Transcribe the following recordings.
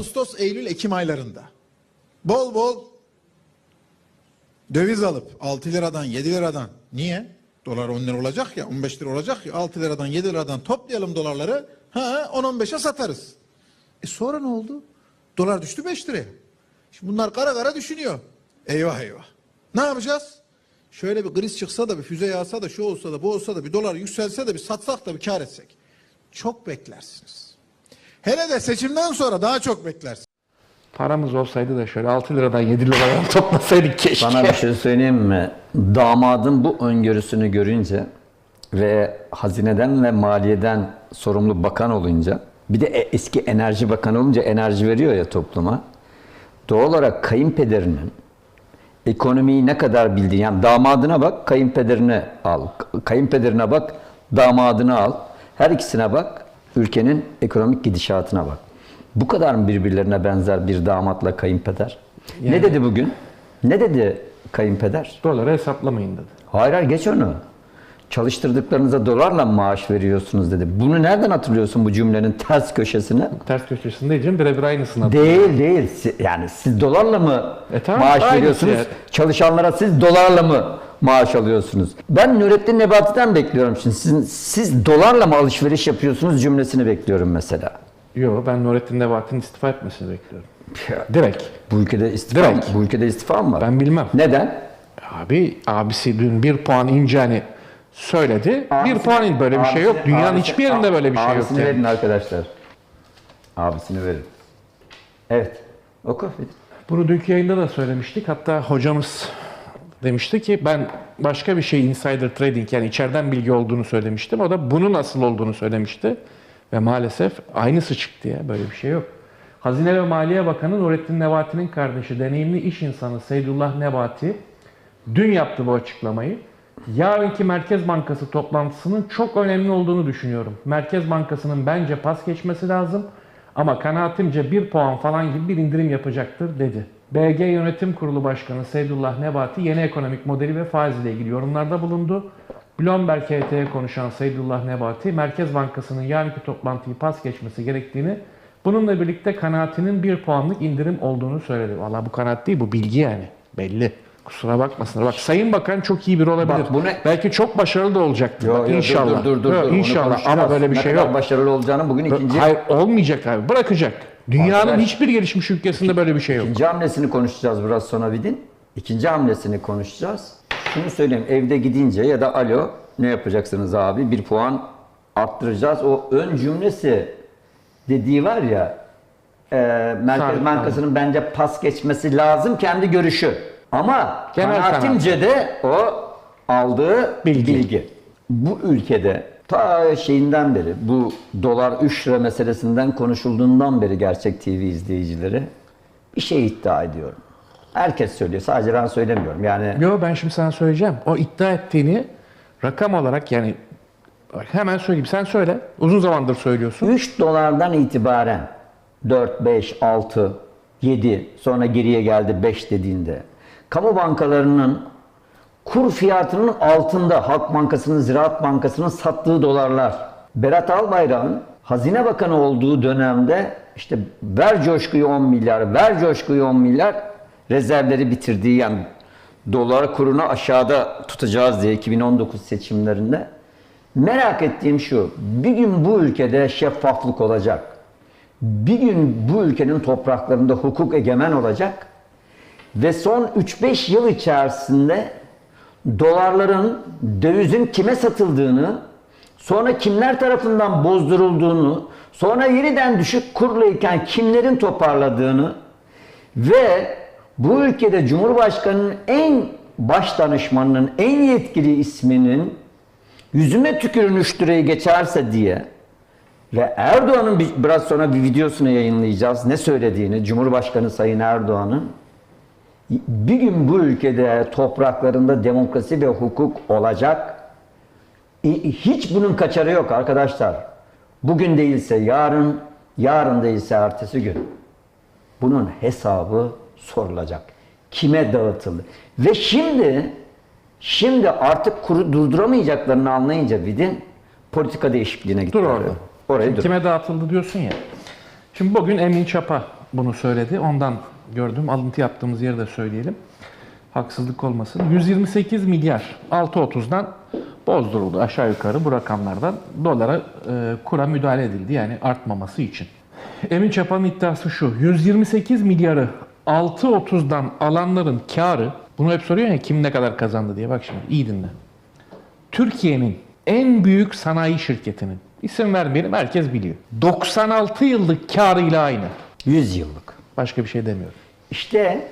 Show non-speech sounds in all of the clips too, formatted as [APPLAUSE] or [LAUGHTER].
Ağustos, Eylül, Ekim aylarında bol bol döviz alıp 6 liradan 7 liradan niye? Dolar 10 lira olacak ya 15 lira olacak ya 6 liradan 7 liradan toplayalım dolarları ha 10-15'e satarız. E sonra ne oldu? Dolar düştü 5 liraya. Şimdi bunlar kara kara düşünüyor. Eyvah eyvah. Ne yapacağız? Şöyle bir kriz çıksa da bir füze yağsa da şu olsa da bu olsa da bir dolar yükselse de bir satsak da bir kar etsek. Çok beklersiniz. Hele de seçimden sonra daha çok beklersiniz. Paramız olsaydı da şöyle 6 liradan 7 liradan [LAUGHS] toplasaydık keşke. Sana bir şey söyleyeyim mi? Damadın bu öngörüsünü görünce ve hazineden ve maliyeden sorumlu bakan olunca bir de e- eski enerji bakanı olunca enerji veriyor ya topluma. Doğal olarak kayınpederinin ekonomiyi ne kadar bildiği yani damadına bak kayınpederine al. Kayınpederine bak damadını al. Her ikisine bak ülkenin ekonomik gidişatına bak. Bu kadar mı birbirlerine benzer bir damatla kayınpeder? Ne dedi bugün? Ne dedi kayınpeder? Doları hesaplamayın dedi. Hayır hayır geç onu. Çalıştırdıklarınıza dolarla maaş veriyorsunuz dedi. Bunu nereden hatırlıyorsun bu cümlenin ters köşesini? Ters köşesinde diyeceğim birebir aynısını Değil değil. Si- Yani siz dolarla mı E tamam, maaş veriyorsunuz? yani. Çalışanlara siz dolarla mı maaş alıyorsunuz? Ben Nurettin Nebati'den bekliyorum şimdi. Siz, siz dolarla mı alışveriş yapıyorsunuz cümlesini bekliyorum mesela. Yok ben Nurettin Nebati'nin istifa etmesini bekliyorum. Direkt. Bu ülkede istifa Direkt. Bu ülkede istifa mı var? Ben bilmem. Neden? Abi abisi dün bir puan ineceğini söyledi. bir puan in böyle bir şey yok. Abisi- Dünyanın abisi- hiçbir yerinde böyle bir şey yok. Abisini yani. verin arkadaşlar. Abisini verin. Evet. Oku. Bunu dünkü yayında da söylemiştik. Hatta hocamız demişti ki ben başka bir şey insider trading yani içeriden bilgi olduğunu söylemiştim. O da bunun asıl olduğunu söylemişti. Ve maalesef aynısı çıktı ya. Böyle bir şey yok. Hazine ve Maliye Bakanı Nurettin Nebati'nin kardeşi, deneyimli iş insanı Seydullah Nebati dün yaptı bu açıklamayı. Yarınki Merkez Bankası toplantısının çok önemli olduğunu düşünüyorum. Merkez Bankası'nın bence pas geçmesi lazım. Ama kanaatimce bir puan falan gibi bir indirim yapacaktır dedi. BG Yönetim Kurulu Başkanı Seydullah Nebati yeni ekonomik modeli ve faiz ile ilgili yorumlarda bulundu. Bloomberg HT'ye konuşan Seydullah Nebati, Merkez Bankası'nın yarınki toplantıyı pas geçmesi gerektiğini, bununla birlikte kanaatinin bir puanlık indirim olduğunu söyledi. Valla bu kanaat değil, bu bilgi yani. Belli. Kusura bakmasınlar. Bak Sayın Bakan çok iyi biri olabilir. Bak bu ne- Belki çok başarılı da olacaktır. Yo, Bak, yo, inşallah. Dur dur dur. Yo, dur. Onu İnşallah ama böyle bir ne şey yok. başarılı olacağını bugün ikinci Hayır olmayacak abi. Bırakacak. Dünyanın Arkadaş- hiçbir gelişmiş ülkesinde böyle bir şey yok. İkinci hamlesini konuşacağız biraz sonra Vidin. İkinci hamlesini konuşacağız. Şunu söyleyeyim evde gidince ya da alo ne yapacaksınız abi bir puan arttıracağız. O ön cümlesi dediği var ya e, Merkez Sabit, Bankası'nın bence pas geçmesi lazım kendi görüşü. Ama kanaatimce de o aldığı Bilgi. bilgi. Bu ülkede ta şeyinden beri bu dolar 3 lira meselesinden konuşulduğundan beri Gerçek TV izleyicileri bir şey iddia ediyorum. Herkes söylüyor. Sadece ben söylemiyorum. Yani Yo ben şimdi sana söyleyeceğim. O iddia ettiğini rakam olarak yani hemen söyleyeyim. Sen söyle. Uzun zamandır söylüyorsun. 3 dolardan itibaren 4, 5, 6, 7 sonra geriye geldi 5 dediğinde kamu bankalarının kur fiyatının altında Halk Bankası'nın, Ziraat Bankası'nın sattığı dolarlar. Berat Albayrak'ın Hazine Bakanı olduğu dönemde işte ver coşkuyu 10 milyar, ver coşkuyu 10 milyar rezervleri bitirdiği yani dolar kurunu aşağıda tutacağız diye 2019 seçimlerinde Merak ettiğim şu, bir gün bu ülkede şeffaflık olacak. Bir gün bu ülkenin topraklarında hukuk egemen olacak. Ve son 3-5 yıl içerisinde dolarların, dövizin kime satıldığını, sonra kimler tarafından bozdurulduğunu, sonra yeniden düşük kurluyken kimlerin toparladığını ve bu ülkede Cumhurbaşkanı'nın en baş danışmanının, en yetkili isminin yüzüme tükürün 3 lirayı geçerse diye ve Erdoğan'ın bir- biraz sonra bir videosunu yayınlayacağız. Ne söylediğini Cumhurbaşkanı Sayın Erdoğan'ın bir gün bu ülkede topraklarında demokrasi ve hukuk olacak. Hiç bunun kaçarı yok arkadaşlar. Bugün değilse yarın, yarın değilse ertesi gün. Bunun hesabı sorulacak. Kime dağıtıldı? Ve şimdi şimdi artık kuru durduramayacaklarını anlayınca Vidin politika değişikliğine gitti. Dur orada. Orayı dur. kime dağıtıldı diyorsun ya. Şimdi bugün Emin Çapa bunu söyledi. Ondan gördüm. Alıntı yaptığımız yeri de söyleyelim. Haksızlık olmasın. 128 milyar 6.30'dan bozduruldu aşağı yukarı bu rakamlardan. Dolara e, kura müdahale edildi yani artmaması için. Emin Çapa'nın iddiası şu. 128 milyarı 6.30'dan alanların karı bunu hep soruyor ya kim ne kadar kazandı diye. Bak şimdi iyi dinle. Türkiye'nin en büyük sanayi şirketinin isim vermeyelim herkes biliyor. 96 yıllık karıyla aynı. 100 yıllık. Başka bir şey demiyorum. İşte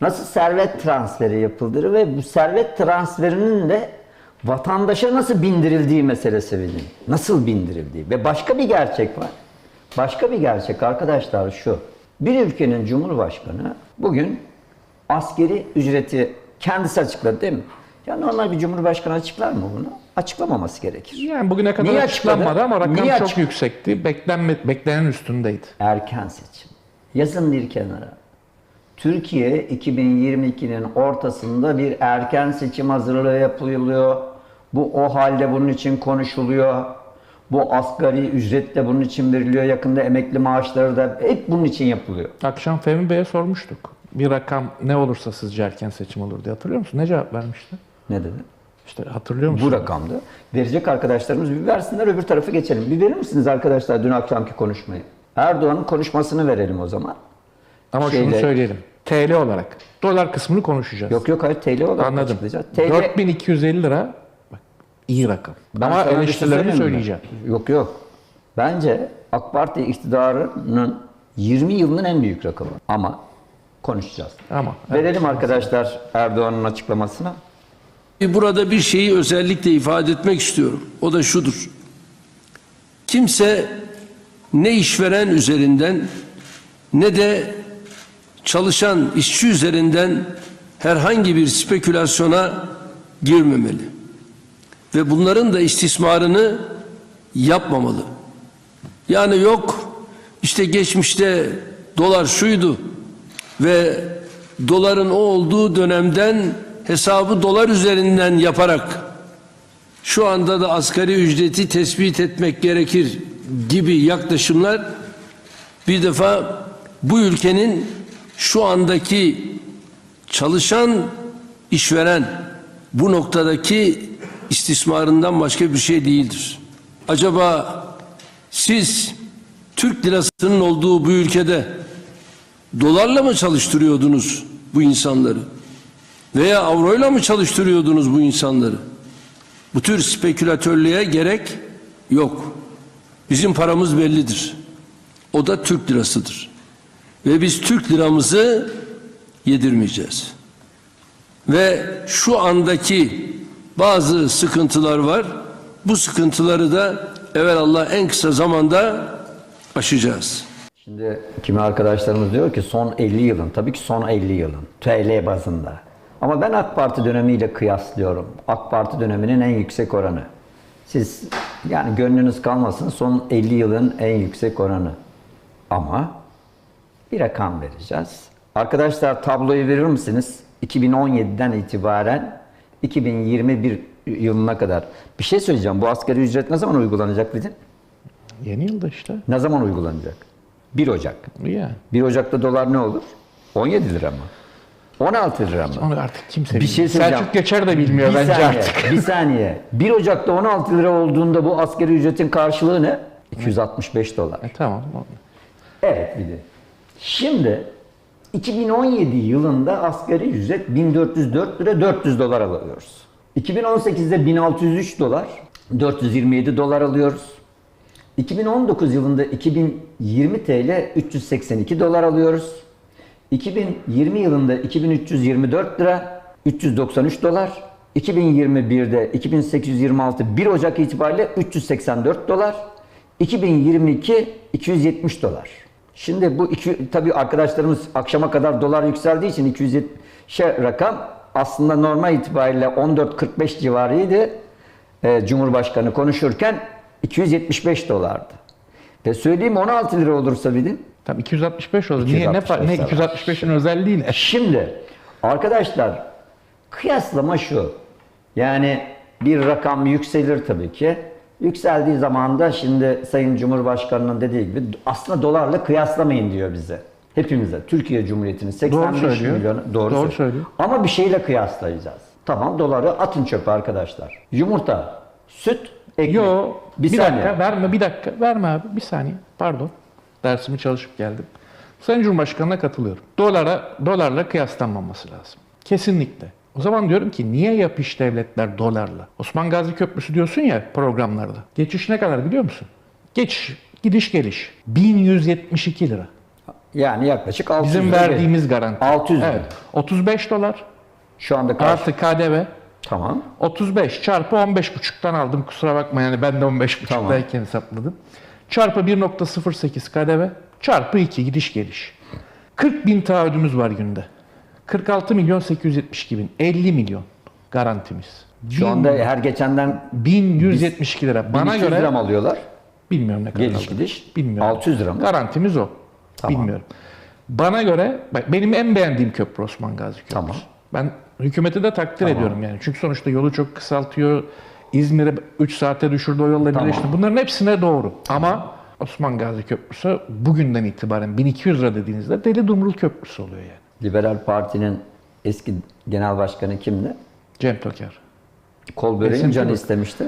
nasıl servet transferi yapıldığı ve bu servet transferinin de vatandaşa nasıl bindirildiği meselesi bizim. Nasıl bindirildiği. Ve başka bir gerçek var. Başka bir gerçek arkadaşlar şu. Bir ülkenin cumhurbaşkanı bugün askeri ücreti kendisi açıkladı değil mi? Ya normal bir cumhurbaşkanı açıklar mı bunu? Açıklamaması gerekir. Yani bugüne kadar Niye açıklanmadı açıkladı? ama rakam Niye çok açık- yüksekti. Beklenme, beklenen üstündeydi. erken seçim. Yazın bir kenara. Türkiye 2022'nin ortasında bir erken seçim hazırlığı yapılıyor. Bu o halde bunun için konuşuluyor. Bu asgari ücret de bunun için veriliyor. Yakında emekli maaşları da hep bunun için yapılıyor. Akşam Fehmi Bey'e sormuştuk. Bir rakam ne olursa sizce erken seçim olur diye hatırlıyor musun? Ne cevap vermişti? Ne dedi? İşte hatırlıyor musun? Bu rakamda. Verecek arkadaşlarımız bir versinler öbür tarafı geçelim. Bir verir misiniz arkadaşlar dün akşamki konuşmayı? Erdoğan'ın konuşmasını verelim o zaman. Ama şunu Şeyle- söyleyelim. TL olarak. Dolar kısmını konuşacağız. Yok yok hayır TL olarak Anladım. açıklayacağız. TL 4250 lira bak, iyi rakam. Ben Ama sana bir şey eleştirilerimi söyleyeyim mi? söyleyeceğim. Yok yok. Bence AK Parti iktidarının 20 yılının en büyük rakamı. Ama konuşacağız. Ama Verelim arkadaşlar Erdoğan'ın açıklamasını. Burada bir şeyi özellikle ifade etmek istiyorum. O da şudur. Kimse ne işveren üzerinden ne de çalışan işçi üzerinden herhangi bir spekülasyona girmemeli. Ve bunların da istismarını yapmamalı. Yani yok işte geçmişte dolar şuydu ve doların o olduğu dönemden hesabı dolar üzerinden yaparak şu anda da asgari ücreti tespit etmek gerekir gibi yaklaşımlar bir defa bu ülkenin şu andaki çalışan işveren bu noktadaki istismarından başka bir şey değildir. Acaba siz Türk lirasının olduğu bu ülkede dolarla mı çalıştırıyordunuz bu insanları? Veya avroyla mı çalıştırıyordunuz bu insanları? Bu tür spekülatörlüğe gerek yok. Bizim paramız bellidir. O da Türk lirasıdır. Ve biz Türk liramızı yedirmeyeceğiz. Ve şu andaki bazı sıkıntılar var. Bu sıkıntıları da evvelallah en kısa zamanda aşacağız. Şimdi kimi arkadaşlarımız diyor ki son 50 yılın, tabii ki son 50 yılın TL bazında. Ama ben AK Parti dönemiyle kıyaslıyorum. AK Parti döneminin en yüksek oranı. Siz yani gönlünüz kalmasın son 50 yılın en yüksek oranı. Ama bir rakam vereceğiz. Arkadaşlar tabloyu verir misiniz? 2017'den itibaren 2021 yılına kadar. Bir şey söyleyeceğim. Bu asgari ücret ne zaman uygulanacak dedin? yeni yılda işte. Ne zaman uygulanacak? 1 Ocak. Yani. 1 Ocak'ta dolar ne olur? 17 lira mı? 16 lira mı? Onu artık kimse Bir bilmiyor. şey söyleyeceğim. Selçuk Geçer de bilmiyor bir bence saniye, artık. Bir saniye. 1 Ocak'ta 16 lira olduğunda bu asgari ücretin karşılığı ne? 265 dolar. E, tamam. Evet bir de. Şimdi 2017 yılında asgari ücret 1404 lira 400 dolar alıyoruz. 2018'de 1603 dolar 427 dolar alıyoruz. 2019 yılında 2020 TL 382 dolar alıyoruz. 2020 yılında 2324 lira 393 dolar. 2021'de 2826 1 Ocak itibariyle 384 dolar. 2022 270 dolar. Şimdi bu iki, tabii arkadaşlarımız akşama kadar dolar yükseldiği için 270 rakam aslında normal itibariyle 14.45 civarıydı. Ee, Cumhurbaşkanı konuşurken 275 dolardı. Ve söyleyeyim 16 lira olursa bir din. Tam 265 oldu. Niye ne, fa- 265 ne var. 265'in özelliği ne? Şimdi arkadaşlar kıyaslama şu. Yani bir rakam yükselir tabii ki. Yükseldiği zaman da şimdi Sayın Cumhurbaşkanı'nın dediği gibi aslında dolarla kıyaslamayın diyor bize. Hepimize. Türkiye Cumhuriyeti'nin 85 söylüyor. milyon doğru, Doğru söylüyor. söylüyor. Ama bir şeyle kıyaslayacağız. Tamam doları atın çöpe arkadaşlar. Yumurta, süt, ekmek. Yo bir, bir saniye. dakika verme bir dakika verme abi bir saniye pardon dersimi çalışıp geldim. Sayın Cumhurbaşkanı'na katılıyorum. Dolara dolarla kıyaslanmaması lazım. Kesinlikle. O zaman diyorum ki niye yapış devletler dolarla? Osman Gazi Köprüsü diyorsun ya programlarda. Geçiş ne kadar biliyor musun? Geçiş, gidiş geliş. 1172 lira. Yani yaklaşık 600 Bizim lira verdiğimiz garanti. 600 lira. Evet. 35 dolar Şu anda kaç? artı KDV. Tamam. 35 çarpı 15,5'tan aldım kusura bakma yani ben de 15,5'dayken Tamam. hesapladım. Çarpı 1.08 KDV çarpı 2 gidiş geliş. 40 bin taahhüdümüz var günde. 46 milyon 872 bin. 50 milyon garantimiz. Şu anda her geçenden 1172 lira. Bana 1200 göre lira mı alıyorlar? bilmiyorum ne kadar Geliş aldı. gidiş. Bilmiyorum. 600 lira mı? Garantimiz o. Tamam. Bilmiyorum. Bana göre bak benim en beğendiğim köprü Osman Gazi Köprüsü. Tamam. Ben hükümeti de takdir ediyorum yani. Çünkü sonuçta yolu çok kısaltıyor. İzmir'e 3 saate düşürdü o yolları Tamam. birleşti. Bunların hepsine doğru. Ama Osman Gazi Köprüsü bugünden itibaren 1200 lira dediğinizde Deli Dumrul Köprüsü oluyor yani. Liberal Parti'nin eski genel başkanı kimdi? Cem Toker. Kol böreğin canı istemişti.